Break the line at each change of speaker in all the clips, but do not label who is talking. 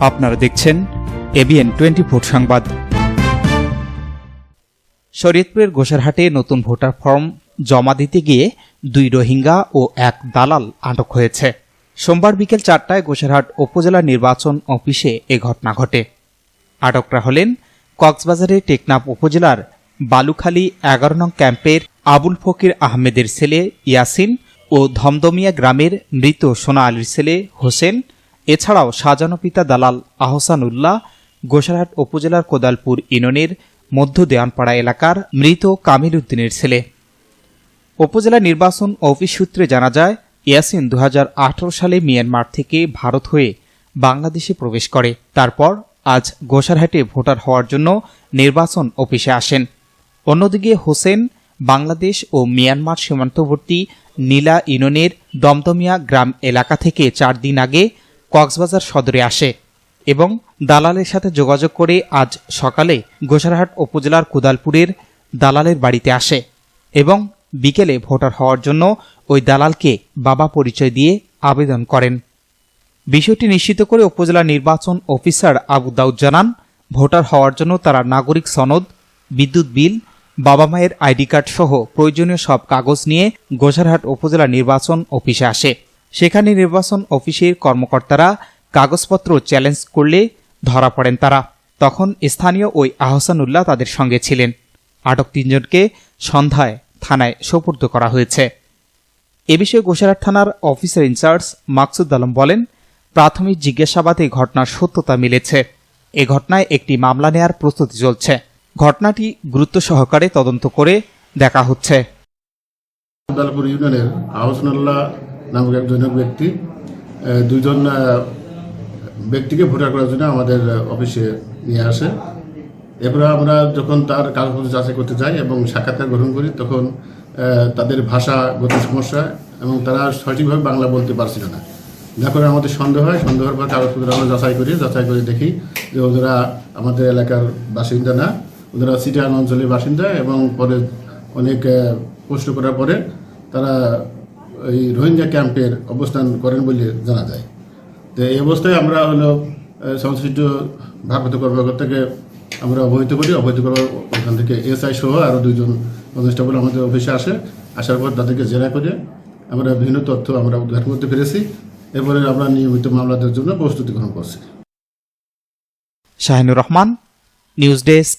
আপনারা দেখছেন ABN twenty four সংবাদ। শরীয়তপুরের গোসারহাটে নতুন ভোটার ফর্ম জমা দিতে গিয়ে দুই রোহিঙ্গা ও এক দালাল আটক হয়েছে। সোমবার বিকেল চারটায় গোসারহাট উপজেলা নির্বাচন অফিসে এ ঘটনা ঘটে। আটকরা হলেন কক্সবাজারের টেকনাফ উপজেলার বালুখালী এগারো নং ক্যাম্পের আবুল ফকির আহমেদের ছেলে ইয়াসিন ও ধমদমিয়া গ্রামের মৃত সোনা আলীর ছেলে হোসেন, এছাড়াও সাজানো পিতা দালাল আহসান উল্লাহ গোসারহাট উপজেলার কোদালপুর ইউনিয়নের মধ্য দেওয়ানপাড়া এলাকার মৃত কামিল উদ্দিনের ছেলে। উপজেলা নির্বাচন অফিস সূত্রে জানা যায়, ইয়াসিন দু হাজার আঠারো সালে মিয়ানমার থেকে ভারত হয়ে বাংলাদেশে প্রবেশ করে। তারপর আজ গোসারহাটে ভোটার হওয়ার জন্য নির্বাচন অফিসে আসেন। অন্যদিকে হোসেন বাংলাদেশ ও মিয়ানমার সীমান্তবর্তী নীলা ইউনিয়নের দমদমিয়া গ্রাম এলাকা থেকে চার দিন আগে কক্সবাজার সদরে আসে এবং দালালের সাথে যোগাযোগ করে আজ সকালে গোসারহাট উপজেলার কোদালপুরের দালালের বাড়িতে আসে এবং বিকেলে ভোটার হওয়ার জন্য ওই দালালকে বাবা পরিচয় দিয়ে আবেদন করেন। বিষয়টি নিশ্চিত করে উপজেলা নির্বাচন অফিসার আবু দাউদ জানান, ভোটার হওয়ার জন্য তারা নাগরিক সনদ, বিদ্যুৎ বিল বাবা মায়ের আইডি কার্ড সহ প্রয়োজনীয় সব কাগজ নিয়ে গোসারহাট উপজেলা নির্বাচন অফিসে আসে। সেখানে নির্বাচন অফিসের কর্মকর্তারা কাগজপত্র চ্যালেঞ্জ করলে ধরা পড়েন তারা। তখন স্থানীয় ওই আহসানুল্লাহ তাদের সঙ্গে ছিলেন। আটক তিনজনকে সন্ধ্যায় থানায় সোপর্দ করা হয়েছে। এ বিষয়ে গোসারহাট থানার অফিসার ইনচার্জ মাকসুদ আলম বলেন, প্রাথমিক জিজ্ঞাসাবাদে ঘটনার সত্যতা মিলেছে। এ ঘটনায় একটি মামলা নেয়ার প্রস্তুতি চলছে। ঘটনাটি গুরুত্ব সহকারে তদন্ত করে দেখা হচ্ছে।
আবদালপুর ইউনিয়নের নামক একজন ব্যক্তি দুজন ব্যক্তিকে ভোটার করার জন্য আমাদের অফিসে নিয়ে আসে। এরপরে আমরা যখন তার কাগজপত্র যাচাই করতে যাই এবং সাক্ষাৎকার গ্রহণ করি, তখন তাদের ভাষাগত সমস্যা এবং তারা সঠিকভাবে বাংলা বলতে পারছিল না। যার করে আমাদের সন্দেহ হয় সন্দেহের পর কাগজপত্র আমরা যাচাই করি, যাচাই করে দেখি যে ওরা আমাদের এলাকার বাসিন্দা না। ওরা সিটিয়ান অঞ্চলের বাসিন্দা এবং পরে অনেক প্রশ্ন করার পরে তারা এই রোহিঙ্গা ক্যাম্পের অবস্থান করেন বলে জানা যায়। তো এই অবস্থায় আমরা হলো সংশ্লিষ্ট ভারপ্রাপ্ত কর্মকর্তাকে আমরা অবহিত করি। অবহিত করার ওখান থেকে এসআই সহ আরও দুইজন কনস্টেবল আমাদের অফিসে আসে। আসার পর তাদেরকে জেরা করে আমরা বিভিন্ন তথ্য আমরা উদ্ঘাটন করতে পেরেছি। এরপরে আমরা নিয়মিত মামলাদের জন্য প্রস্তুতি গ্রহণ করছি।
Shahinur Rahman, news desk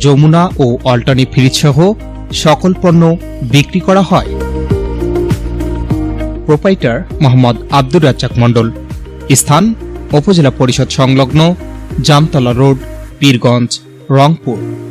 Jamuna ও অল্টানি ফ্রিজসহ সকল পণ্য বিক্রি করা হয়। প্রোপাইটার মোহাম্মদ আব্দুর রাজ্জাক মণ্ডল। স্থান, উপজেলা পরিষদ সংলগ্ন জামতলা রোড, পীরগঞ্জ, রংপুর।